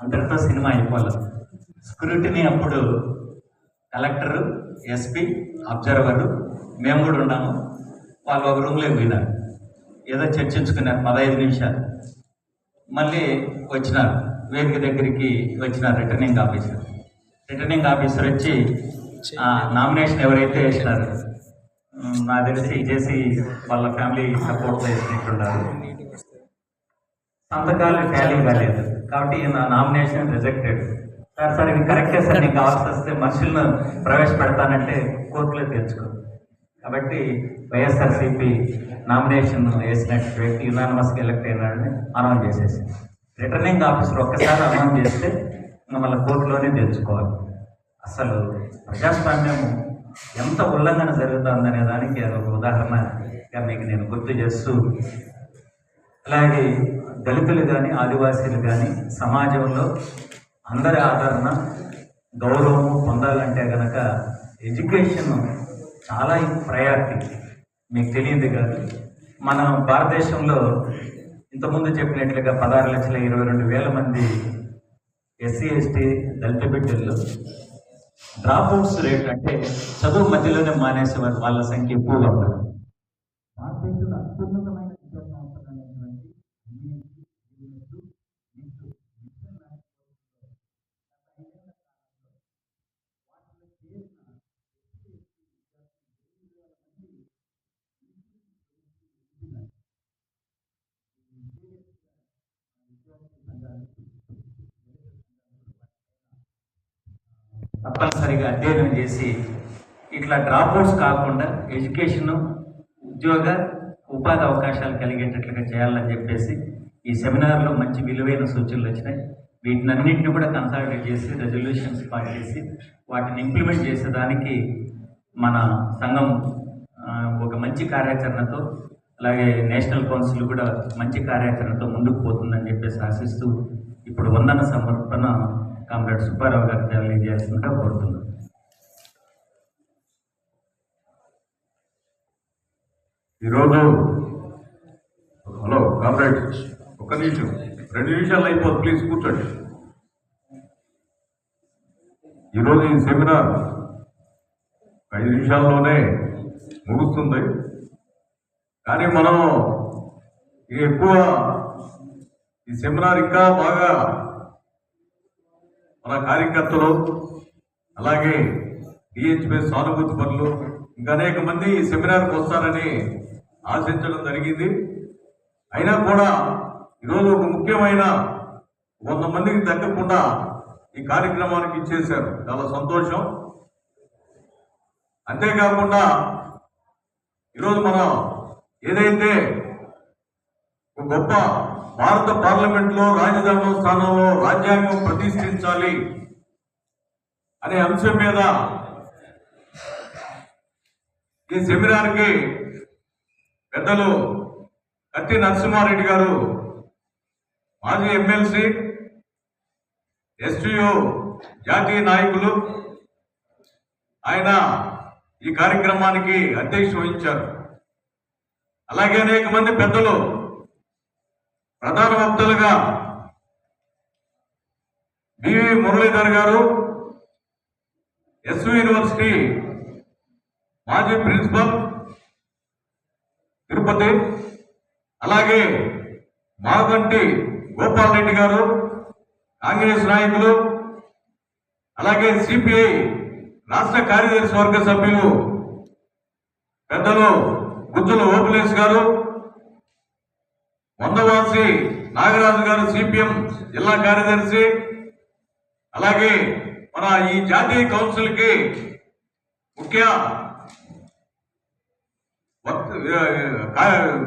అంతటితో సినిమా అయిపోవాలి. స్క్రూటిని అప్పుడు కలెక్టరు ఎస్పీ అబ్జర్వరు మేము కూడా ఉన్నాము. వాళ్ళు ఒక రూమ్లోకి పోయినారు. ఏదో చర్చించుకున్నారు పదహైదు నిమిషాలు. మళ్ళీ వచ్చినారు. వేదిక దగ్గరికి వచ్చినారు రిటర్నింగ్ ఆఫీసర్ రిటర్నింగ్ ఆఫీసర్ వచ్చి ఆ, నామినేషన్ ఎవరైతే వేసినారు నాకు తెలిసి చేసి వాళ్ళ ఫ్యామిలీ సపోర్ట్ చేసినట్టున్నారు. సంతకాలు టాలీ కాలేదు కాబట్టి నా నామినేషన్ రిజెక్టెడ్. సార్ సార్ ఇవి కరెక్టే సార్ నీకు కావాల్సి వస్తే మనుషులను ప్రవేశపెడతానంటే కోర్టులో తెచ్చుకో కాబట్టి వైఎస్ఆర్సీపీ నామినేషన్ వేసినట్టు వ్యక్తి యునానిమస్గా ఎలక్ట్ అయినాడని అనౌన్స్ చేసేసి. రిటర్నింగ్ ఆఫీసర్ ఒక్కసారి అనౌన్స్ చేస్తే మమ్మల్ని కోర్టులోనే తెచ్చుకోవాలి అసలు ప్రజాస్వామ్యం ఎంత ఉల్లంఘన జరుగుతుందనే దానికి ఒక ఉదాహరణగా మీకు నేను గుర్తు చేస్తూ అలాగే దళితులు కానీ ఆదివాసీలు కానీ సమాజంలో అందరి ఆదరణ గౌరవము పొందాలంటే కనుక ఎడ్యుకేషన్ చాలా ప్రయారిటీ. మీకు తెలియదు కాదు. మన భారతదేశంలో ఇంతకుముందు చెప్పినట్లుగా పదహారు లక్షల ఇరవై రెండు వేల మంది ఎస్సీ ఎస్టీ దళిత బిడ్డల్లో డ్రాప్అవుట్స్ రేట్ అంటే చదువు మధ్యలోనే మానేసే వాళ్ళ సంఖ్య ఎక్కువగా ఉంది భారతదేశంలో అత్యున్నతమైన తప్పనిసరిగా అధ్యయనం చేసి ఇట్లా డ్రాప్అవుట్స్ కాకుండా ఎడ్యుకేషన్ ఉద్యోగ ఉపాధి అవకాశాలు కలిగేటట్లుగా చేయాలని చెప్పేసి ఈ సెమినార్లో మంచి విలువైన సూచనలు వచ్చినాయి. వీటిని అన్నింటిని కూడా కన్సల్టేట్ చేసి రెజల్యూషన్స్ పాస్ చేసి వాటిని ఇంప్లిమెంట్ చేసేదానికి మన సంఘం ఒక మంచి కార్యాచరణతో అలాగే నేషనల్ కౌన్సిల్ కూడా మంచి కార్యాచరణతో ముందుకు పోతుందని చెప్పేసి ఆశిస్తూ ఇప్పుడు వందన సమర్పణ కామ్రేడ్ సుబ్బారావు గారు తెలియజేస్తుంటే కోరుతున్నాను ఈరోజు హలో కామ్రేడ్ ఒక నిమిషం. రెండు నిమిషాలు అయిపోతుంది ప్లీజ్ కూర్చోండి. ఈరోజు ఈ సెమినార్ ఐదు నిమిషాల్లోనే ముగుస్తుంది. కానీ మనం ఎక్కువ ఈ సెమినార్ ఇంకా బాగా మన కార్యకర్తలు అలాగే డిహెచ్పి సానుభూతి పనులు ఇంకా అనేక మంది ఈ సెమినార్కి వస్తారని ఆశించడం జరిగింది. అయినా కూడా ఈరోజు ఒక ముఖ్యమైన వంద మందికి తగ్గకుండా ఈ కార్యక్రమానికి ఇచ్చేశారు. చాలా సంతోషం. అంతేకాకుండా ఈరోజు మనం ఏదైతే ఒక గొప్ప భారత పార్లమెంట్లో రాజధాని స్థానంలో రాజ్యాంగం ప్రతిష్ఠించాలి అనే అంశం మీద ఈ సెమినార్కి పెద్దలు కత్తి నరసింహారెడ్డి గారు మాజీ ఎమ్మెల్సీ ఎస్టీయు జాతీయ నాయకులు ఆయన ఈ కార్యక్రమానికి అధ్యక్ష వహించారు. అలాగే అనేక మంది పెద్దలు ప్రధాన వక్తలుగా BV Muralidhar garu SV university మాజీ ప్రిన్సిపల్ తిరుపతి అలాగే మాగంటి గోపాల్ రెడ్డి గారు కాంగ్రెస్ నాయకులు అలాగే సిపిఐ రాష్ట్ర కార్యదర్శి వర్గ సభ్యులు పెద్దలు గుజ్జుల ఓపులేష్ గారు వందవాసి నాగరాజు గారు సిపిఎం జిల్లా కార్యదర్శి అలాగే మన ఈ జాతీయ కౌన్సిల్కి ముఖ్య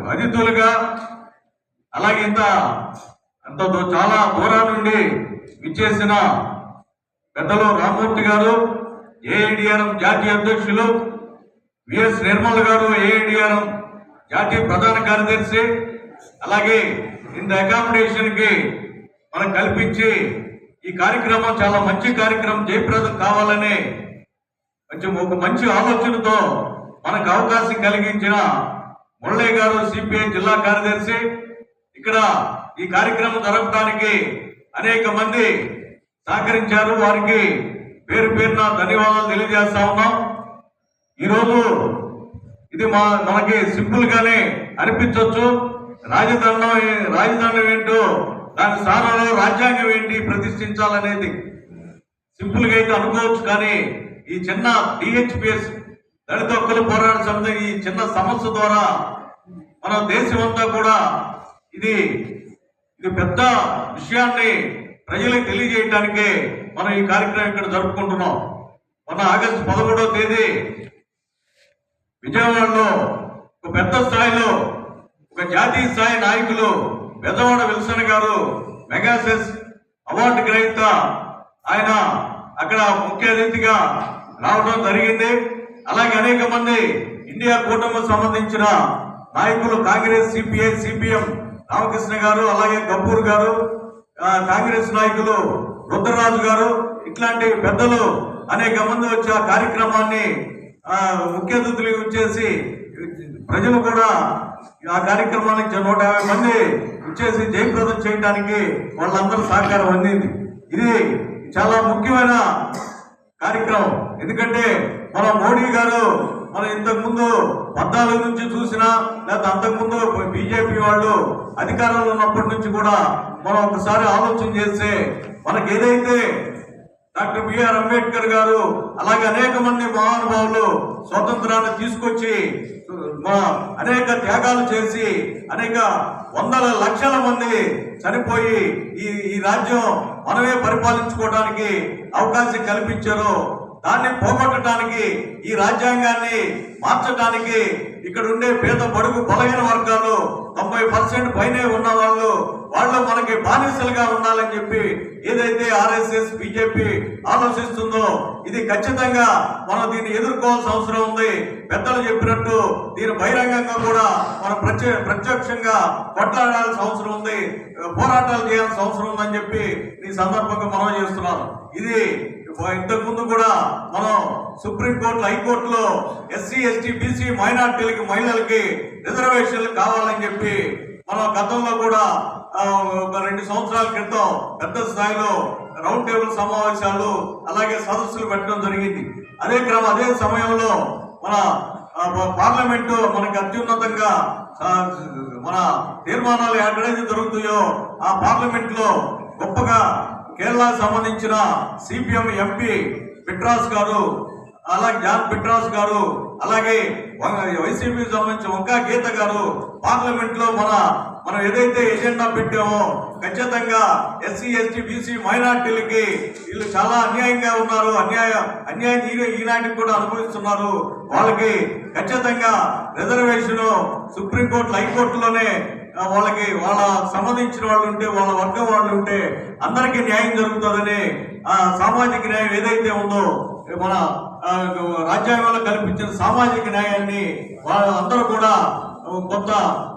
అతిథులుగా అలాగే ఇంత అంత చాలా దూరం నుండి విచ్చేసిన పెద్దలు రామ్మూర్తి గారు ఏఐడిఆర్ఎం జాతీయ అధ్యక్షులు విఎస్ నిర్మల్ గారు ఏఐడిఆర్ఎం జాతీయ ప్రధాన కార్యదర్శి అలాగే ఇంత అకామిడేషన్కి మనం కల్పించి ఈ కార్యక్రమం చాలా మంచి కార్యక్రమం జయప్రదం కావాలని కొంచెం ఒక మంచి ఆలోచనతో మనకు అవకాశం కలిగించిన మురళయ్య గారు సిపిఐ జిల్లా కార్యదర్శి ఇక్కడ ఈ కార్యక్రమం జరపడానికి అనేక మంది సహకరించారు. వారికి పేరు పేరున ధన్యవాదాలు తెలియజేస్తా ఉన్నాం. ఈరోజు ఇది మా మనకి సింపుల్ గానే అనిపించవచ్చు రాజధానిలో ఏ- ఏంటో దాని స్థానంలో రాజ్యాంగం ఏంటి ప్రతిష్ఠించాలనేది సింపుల్గా అయితే అనుకోవచ్చు కానీ ఈ చిన్న డిహెచ్పిఎస్ దళిత హక్కుల పోరాట సమితి ఈ చిన్న సమస్య ద్వారా మన దేశం అంతా కూడా ఇది ఇది పెద్ద విషయాన్ని ప్రజలకు తెలియజేయడానికే మనం ఈ కార్యక్రమం ఇక్కడ జరుపుకుంటున్నాం. మన ఆగస్టు పదమూడవ తేదీ విజయవాడలో ఒక పెద్ద స్థాయిలో ఒక జాతీయ స్థాయి నాయకులు బెజవాడ విల్సన్ గారు మెగాసెస్ అవార్డు గ్రహీత. ఆయన అక్కడ ముఖ్య అతిథిగా రావడం జరిగింది. అలాగే అనేక మంది ఇండియా కూటమికి సంబంధించిన నాయకులు కాంగ్రెస్ సిపిఐ సిపిఎం రామకృష్ణ గారు అలాగే గబ్బూర్ గారు కాంగ్రెస్ నాయకులు రుద్రరాజు గారు ఇట్లాంటి పెద్దలు అనేక మంది వచ్చి ఆ కార్యక్రమాన్ని ముఖ్య అతిథులు వచ్చేసి ప్రజలు కూడా ఆ కార్యక్రమానికి నూట యాభై మంది వచ్చేసి జయప్రదం చేయడానికి వాళ్ళందరూ సహకారం అందింది. ఇది చాలా ముఖ్యమైన కార్యక్రమం. ఎందుకంటే మన మోడీ గారు మనం ఇంతకు ముందు పద్నాలుగు నుంచి చూసినా లేదా అంతకుముందు బీజేపీ వాళ్ళు అధికారంలో ఉన్నప్పటి నుంచి కూడా మనం ఒకసారి ఆలోచన చేస్తే మనకి ఏదైతే డాక్టర్ బిఆర్ అంబేద్కర్ గారు అలాగే అనేక మంది మహానుభావులు స్వాతంత్రాన్ని తీసుకొచ్చి అనేక త్యాగాలు చేసి అనేక వందల లక్షల మంది చనిపోయి ఈ ఈ రాజ్యం మనమే పరిపాలించుకోవడానికి అవకాశం కల్పించారు. దాన్ని పోగొట్టడానికి ఈ రాజ్యాంగాన్ని మార్చడానికి ఇక్కడ ఉండే పేద బడుగు బలహీన వర్గాలు తొంభై పర్సెంట్ పైనే ఉన్న వాళ్ళు వాళ్ళు మనకి బానిసలుగా ఉండాలని చెప్పి ఏదైతే ఆర్ఎస్ఎస్ బీజేపీ ఆలోచిస్తుందో ఇది ఖచ్చితంగా మనం దీన్ని ఎదుర్కోవాల్సిన అవసరం ఉంది. పెద్దలు చెప్పినట్టు దీని బహిరంగంగా కూడా మనం ప్రత్య ప్రత్యక్షంగా కొట్లాడాల్సిన అవసరం ఉంది. పోరాటాలు చేయాల్సిన అవసరం ఉందని చెప్పి ఈ సందర్భంగా మనం చేస్తున్నాను. ఇది ఇంతకు ముందు కూడా మనం సుప్రీంకోర్టు హైకోర్టులో ఎస్సీ ఎస్టీ బీసీ మైనార్టీలకి మహిళలకి రిజర్వేషన్లు కావాలని చెప్పి మనం గతంలో కూడా ఒక రెండు సంవత్సరాల క్రితం పెద్ద స్థాయిలో రౌండ్ టేబుల్ సమావేశాలు అలాగే సదస్సులు పెట్టడం జరిగింది. అదే క్రమం అదే సమయంలో మన పార్లమెంటు మనకి అత్యున్నతంగా మన తీర్మానాలు ఎక్కడైతే జరుగుతాయో ఆ పార్లమెంట్లో గొప్పగా కేరళకు సంబంధించిన సిపిఎం ఎంపీ పిట్రాస్ గారు అలాగే జాన్ పిట్రాస్ గారు అలాగే వైసీపీకి సంబంధించిన వంకా గీత గారు పార్లమెంట్లో మన మనం ఏదైతే ఎజెండా పెట్టామో ఖచ్చితంగా ఎస్సీ ఎస్టీ బీసీ మైనార్టీలకి వీళ్ళు చాలా అన్యాయంగా ఉన్నారు. అన్యాయ అన్యాయం ఈ- ఈనాటికి కూడా అనుభవిస్తున్నారు. వాళ్ళకి ఖచ్చితంగా రిజర్వేషన్ సుప్రీంకోర్టు హైకోర్టులోనే వాళ్ళకి వాళ్ళ సంబంధించిన వాళ్ళు ఉంటే వాళ్ళ వర్గం వాళ్ళు ఉంటే అందరికీ న్యాయం జరుగుతుందని ఆ సామాజిక న్యాయం ఏదైతే ఉందో మన రాజ్యాంగంలో కల్పించిన సామాజిక న్యాయాన్ని వాళ్ళు అందరూ కూడా కొంత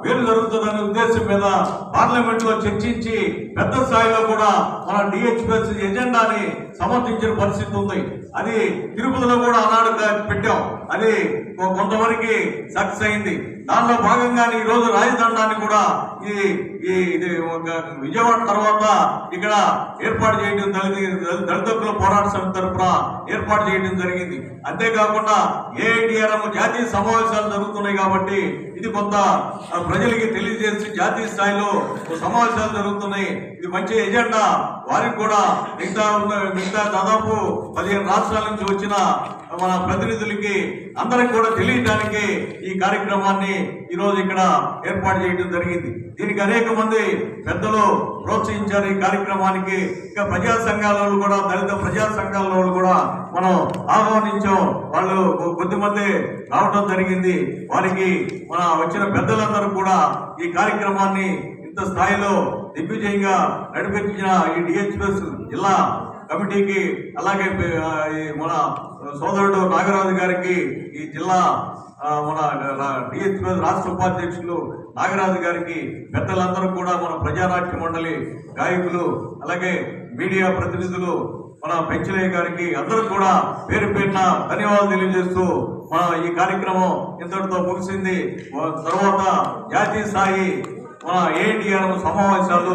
వేలు జరుగుతుందనే ఉద్దేశం మీద పార్లమెంట్లో చర్చించి పెద్ద స్థాయిలో కూడా మన డిహెచ్పిఎస్ ఎజెండాని సమర్థించిన పరిస్థితి ఉంది. అది తిరుపతిలో కూడా ఆనాడు పెట్టాం. అది కొంతవరకు సక్సెస్ అయింది. దానిలో భాగంగానే ఈ రోజు రాజదండాన్ని కూడా ఈ ఈ ఇది ఒక విజయవాడ తర్వాత ఇక్కడ ఏర్పాటు చేయడం దళిత దళిత పోరాట సమితి తరఫున ఏర్పాటు చేయడం జరిగింది. అంతేకాకుండా ఏఐడిఆర్ఎం జాతీయ సమావేశాలు జరుగుతున్నాయి కాబట్టి ఇది కొంత ప్రజలకి తెలియజేసి జాతీయ స్థాయిలో సమావేశాలు జరుగుతున్నాయి. ఇది మంచి ఎజెండా. వారికి కూడా మిగతా ఉన్న మిగతా దాదాపు పదిహేను రాష్ట్రాల నుంచి వచ్చిన మన ప్రతినిధులకి అందరికి కూడా తెలియడానికి ఈ కార్యక్రమాన్ని ఈరోజు ఇక్కడ ఏర్పాటు చేయడం జరిగింది. దీనికి అనేక మంది పెద్దలు ప్రోత్సహించారు ఈ కార్యక్రమానికి. ఇంకా ప్రజా సంఘాల వాళ్ళు కూడా దళిత ప్రజా సంఘాల వాళ్ళు కూడా మనం ఆహ్వానించాం. వాళ్ళు కొద్ది కొద్దిమంది రావడం జరిగింది. వారికి మన వచ్చిన పెద్దలందరూ కూడా ఈ కార్యక్రమాన్ని ఇంత స్థాయిలో దిగ్విజయంగా నడిపించిన ఈ డిహెచ్ఎస్ జిల్లా కమిటీకి అలాగే మన సోదరుడు నాగరాజు గారికి ఈ జిల్లా మన డిహెచ్ఎస్ రాష్ట్ర ఉపాధ్యక్షులు నాగరాజు గారికి పెద్దలందరూ కూడా మన ప్రజానాట్య మండలి గాయకులు అలాగే మీడియా ప్రతినిధులు మన పెంచలయ్య గారికి అందరూ కూడా పేరు పేరున ధన్యవాదాలు తెలియజేస్తూ మన ఈ కార్యక్రమం ఇంతటితో ముగిసింది. తర్వాత జాతీయ స్థాయి మన ఏఎన్టీఆర్ సమావేశాలు